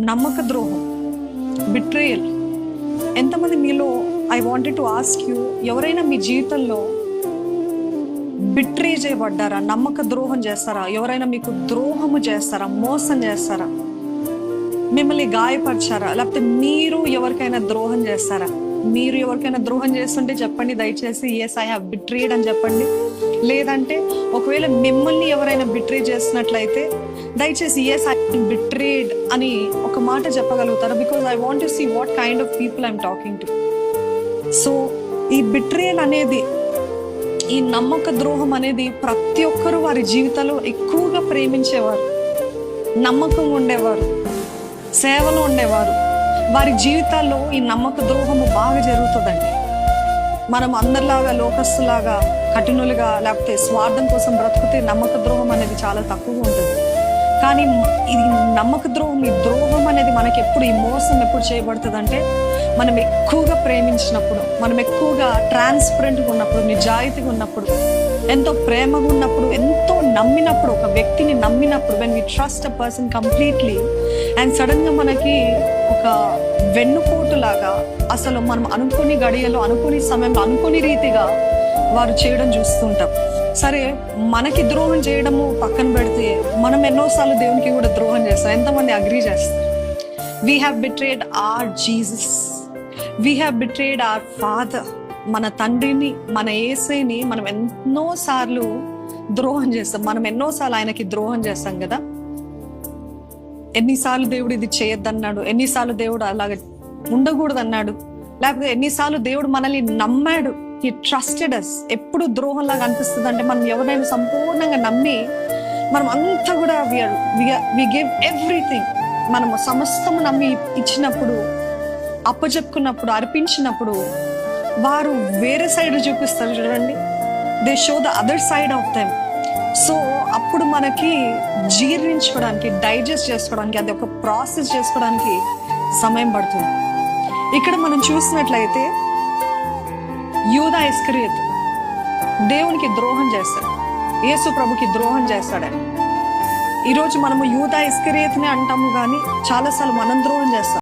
నమ్మక ద్రోహం బిట్రేయల్ ఎంతమంది మీలో I wanted to ask you ఎవరైనా మీ జీవితంలో బిట్రే చేయబడ్డారా నమ్మక ద్రోహం చేస్తారా ఎవరైనా మీకు ద్రోహము చేస్తారా మోసం చేస్తారా మిమ్మల్ని గాయపరిచారా లేకపోతే మీరు ఎవరికైనా ద్రోహం చేస్తారా? మీరు ఎవరికైనా ద్రోహం చేస్తుంటే చెప్పండి దయచేసి ఎస్ ఐ హావ్ బిట్రేడ్ అని చెప్పండి. లేదంటే ఒకవేళ మిమ్మల్ని ఎవరైనా బిట్రే చేసినట్లయితే దయచేసి ఎస్ ఐ బిట్రేడ్ అని ఒక మాట చెప్పగలుగుతారు? Because I want to see what kind of people I'm talking to so ఈ బిట్రేల్ అనేది ఈ నమ్మక ద్రోహం అనేది ప్రతి ఒక్కరూ వారి జీవితంలో ఎక్కువగా ప్రేమించేవారు. నమ్మకం ఉండేవారు. సేవలో ఉండేవారు. వారి జీవితాల్లో ఈ నమ్మక ద్రోహము బాగా జరుగుతుందండి. మనం అందరిలాగా లోకస్తులాగా కఠినులుగా లేకపోతే స్వార్థం కోసం బ్రతుకుతే నమ్మక ద్రోహం అనేది చాలా తక్కువ ఉంటుంది. కానీ ఇది నమ్మక ద్రోహం ఈ ద్రోహం అనేది మనకి ఎప్పుడు ఈ మోసం ఎప్పుడు చేయబడుతుంది అంటే మనం ఎక్కువగా ప్రేమించినప్పుడు మనం ఎక్కువగా ట్రాన్స్పరెంట్గా ఉన్నప్పుడు నిజాయితీగా ఉన్నప్పుడు ఎంతో ప్రేమగా ఉన్నప్పుడు ఎంతో నమ్మినప్పుడు ఒక వ్యక్తిని నమ్మినప్పుడు when we trust a person completely and సడన్గా మనకి ఒక వెన్నుపోటు లాగా అసలు మనం అనుకుని గడియలో అనుకుని సమయంలో అనుకుని రీతిగా వారు చేయడం చూస్తుంటాం సరే మనకి ద్రోహం చేయడము పక్కన పెడితే మనం ఎన్నోసార్లు దేవునికి కూడా ద్రోహం చేస్తాం. ఎంతమంది అగ్రీ చేస్తారు? We have betrayed our Jesus we have betrayed our father మన తండ్రిని మన ఏసైని మనం ఎన్నోసార్లు ద్రోహం చేస్తాం. మనం ఎన్నోసార్లు ఆయనకి ద్రోహం చేస్తాం కదా? ఎన్నిసార్లు దేవుడు ఇది చేయొద్దన్నాడు ఎన్నిసార్లు దేవుడు అలాగ ఉండకూడదు అన్నాడు లేకపోతే ఎన్నిసార్లు దేవుడు మనల్ని నమ్మాడు ఈ ట్రస్టెడ్ అస్ ఎప్పుడు ద్రోహంలాగా అనిపిస్తుంది అంటే మనం ఎవరైనా సంపూర్ణంగా నమ్మి మనం అంతా కూడా వి గివ్ ఎవ్రీథింగ్ మనం సమస్తము నమ్మి ఇచ్చినప్పుడు అప్పచెప్పుకున్నప్పుడు అర్పించినప్పుడు వారు వేరే సైడ్ చూపిస్తారు చూడండి. They show the other side of them so అప్పుడు మనకి జీర్ణించుకోవడానికి డైజెస్ట్ చేసుకోవడానికి అది ఒక ప్రాసెస్ చేసుకోవడానికి సమయం పడుతుంది. ఇక్కడ మనం చూసినట్లయితే యూదా ఇస్క్రియత్ దేవునికి ద్రోహం చేస్తాడు. యేసు ప్రభుకి ద్రోహం చేస్తాడని. ఈరోజు మనము యూదా ఇస్కరియత్ని అంటాము కానీ చాలాసార్లు మనం ద్రోహం చేస్తాం.